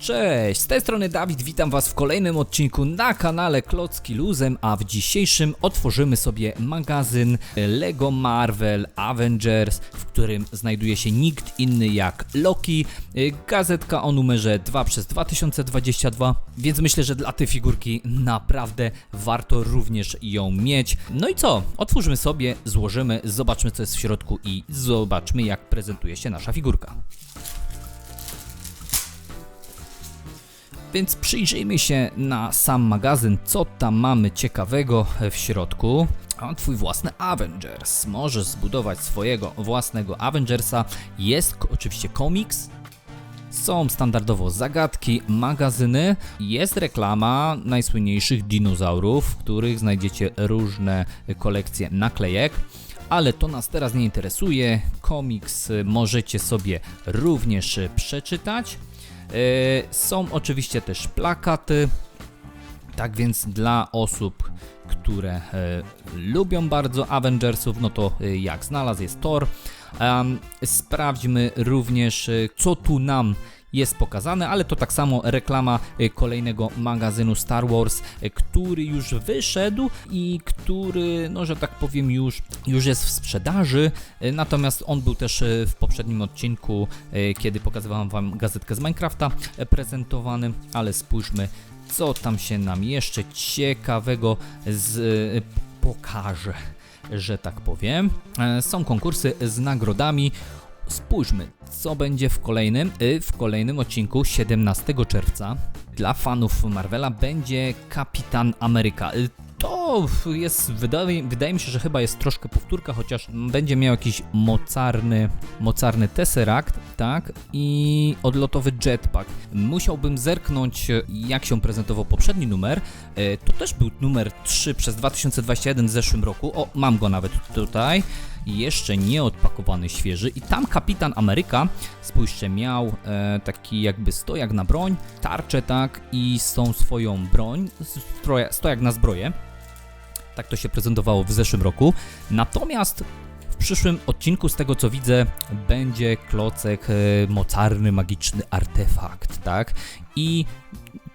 Cześć, z tej strony Dawid, witam Was w kolejnym odcinku na kanale Klocki Luzem, a w dzisiejszym otworzymy sobie magazyn LEGO Marvel Avengers, w którym znajduje się nikt inny jak Loki, y, gazetka o numerze 2 przez 2022, więc myślę, że dla tej figurki naprawdę warto również ją mieć. No i co, otwórzmy sobie, złożymy, zobaczmy co jest w środku i zobaczmy jak prezentuje się nasza figurka. Więc przyjrzyjmy się na sam magazyn, co tam mamy ciekawego w środku. A twój własny Avengers. Możesz zbudować swojego własnego Avengersa. Jest oczywiście komiks. Są standardowo zagadki, magazyny. Jest reklama najsłynniejszych dinozaurów, w których znajdziecie różne kolekcje naklejek. Ale to nas teraz nie interesuje. Komiks możecie sobie również przeczytać. E, Są oczywiście też plakaty. Tak więc dla osób, które e, lubią bardzo Avengersów, no to e, jak znalazł jest Thor. Sprawdźmy również, e, co tu nam jest pokazane, ale to tak samo reklama e, kolejnego magazynu Star Wars, e, który już wyszedł i który, no że tak powiem, już, już jest w sprzedaży. E, Natomiast on był też w poprzednim odcinku, kiedy pokazywałem Wam gazetkę z Minecrafta prezentowany, ale spójrzmy, co tam się nam jeszcze ciekawego z, pokaże, że tak powiem. Są konkursy z nagrodami. Spójrzmy, co będzie w kolejnym, y, w kolejnym odcinku 17 czerwca. Dla fanów Marvela będzie Kapitan Ameryka. Y, To jest, wydaje, wydaje mi się, że chyba jest troszkę powtórka, chociaż będzie miał jakiś mocarny, mocarny Tesseract, tak? I odlotowy jetpack. Musiałbym zerknąć, jak się prezentował poprzedni numer. E, To też był numer 3 przez 2021 w zeszłym roku. O, mam go nawet tutaj jeszcze nie odpakowany, świeży i tam Kapitan Ameryka, spójrzcie, miał e, taki jakby stojak na broń, tarczę tak i z tą swoją broń, stroja, stojak na zbroję. Tak to się prezentowało w zeszłym roku. Natomiast w przyszłym odcinku, z tego co widzę, będzie klocek e, mocarny, magiczny artefakt, tak? I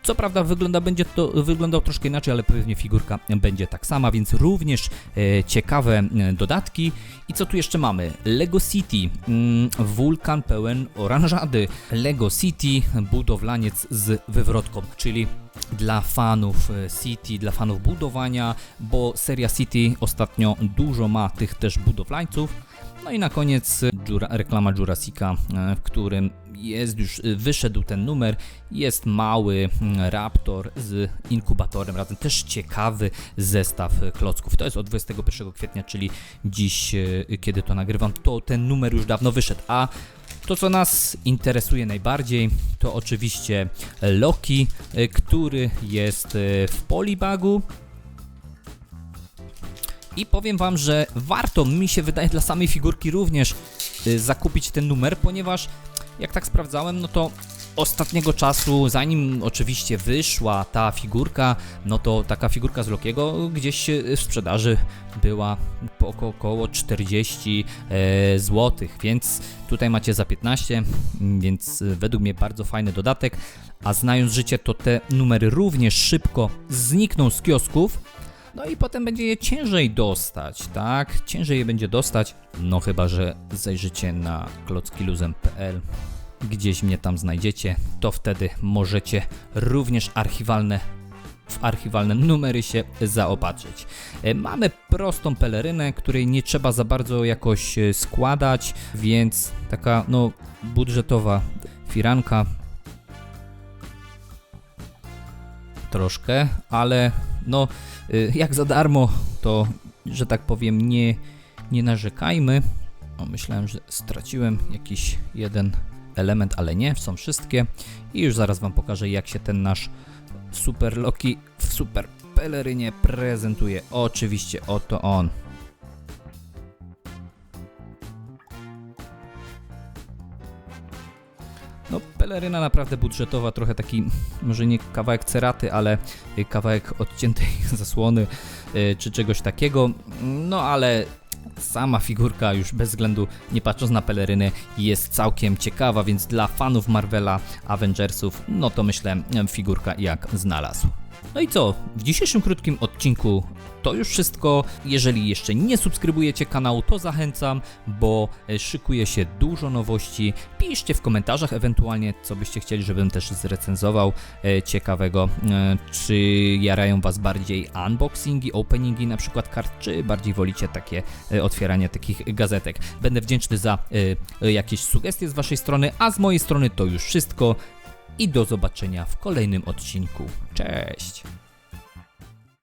co prawda wygląda, będzie to wyglądał troszkę inaczej, ale pewnie figurka będzie tak sama, więc również e, ciekawe e, dodatki. I co tu jeszcze mamy? Lego City, mm, wulkan pełen oranżady. Lego City, budowlaniec z wywrotką, czyli dla fanów e, City, dla fanów budowania, bo seria City ostatnio dużo ma tych też budowlańców. No i na koniec Jura, reklama Jurassica, e, w którym jest już, e, wyszedł ten numer, jest mały Raptor z inkubatorem, razem też ciekawy zestaw klocków. To jest od 21 kwietnia, czyli dziś, kiedy to nagrywam, to ten numer już dawno wyszedł, a to, co nas interesuje najbardziej, to oczywiście Loki, który jest w Polibagu, i powiem Wam, że warto, mi się wydaje, dla samej figurki również y, zakupić ten numer, ponieważ jak tak sprawdzałem, no to ostatniego czasu, zanim oczywiście wyszła ta figurka, no to taka figurka z Lokiego gdzieś y, w sprzedaży była po oko- około 40 e, zł, więc tutaj macie za 15, mm, więc y, według mnie bardzo fajny dodatek, a znając życie, to te numery również szybko znikną z kiosków, no i potem będzie je ciężej dostać, tak? Ciężej je będzie dostać, no chyba, że zajrzycie na klockiluzem.pl, gdzieś mnie tam znajdziecie, to wtedy możecie również archiwalne w archiwalne numery się zaopatrzyć. E, Mamy prostą pelerynę, której nie trzeba za bardzo jakoś e, składać, więc taka no budżetowa firanka troszkę, ale no y, jak za darmo, to że tak powiem nie, nie narzekajmy. O, myślałem, że straciłem jakiś jeden element, ale nie, są wszystkie. I już zaraz Wam pokażę, jak się ten nasz Super Loki w Super Pelerynie prezentuje. Oczywiście, oto on. Peleryna naprawdę budżetowa, trochę taki, może nie kawałek ceraty, ale kawałek odciętej zasłony y, czy czegoś takiego. No, ale Sama figurka już bez względu, nie patrząc na pelerynę, jest całkiem ciekawa, więc dla fanów Marvela, Avengersów, no to myślę figurka jak znalazł. No i co? W dzisiejszym krótkim odcinku to już wszystko. Jeżeli jeszcze nie subskrybujecie kanału, to zachęcam, bo e, szykuje się dużo nowości. Piszcie w komentarzach ewentualnie, co byście chcieli, żebym też zrecenzował e, ciekawego. E, Czy jarają Was bardziej unboxingi, openingi na przykład kart, czy bardziej wolicie takie otwieranie takich gazetek. Będę wdzięczny za jakieś sugestie z Waszej strony, a z mojej strony to już wszystko i do zobaczenia w kolejnym odcinku. Cześć!